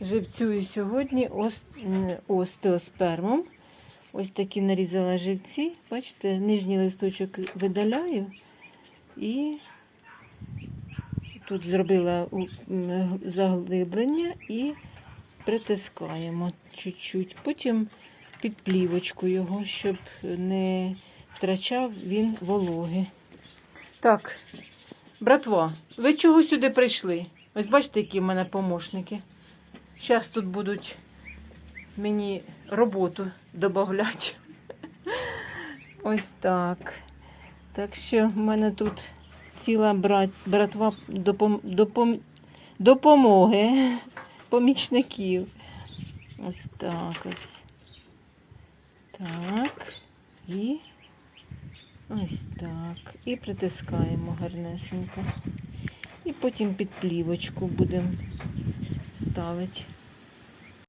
живцюю сьогодні остеоспермом. Ось такі нарізала живці. Бачите, нижній листочок видаляю і тут зробила заглиблення і притискаємо чуть-чуть. Потім під плівочку його, щоб не втрачав він вологи. Так, братва, ви чого сюди прийшли? Ось бачите, які в мене помощники. Зараз тут будуть мені роботу додати. Ось так. Так що в мене тут ціла брат, братва допом, допом, допомоги, помічників. Ось так ось. Так. І ось так. І притискаємо гарнесенько. І потім під плівочку будемо ставити.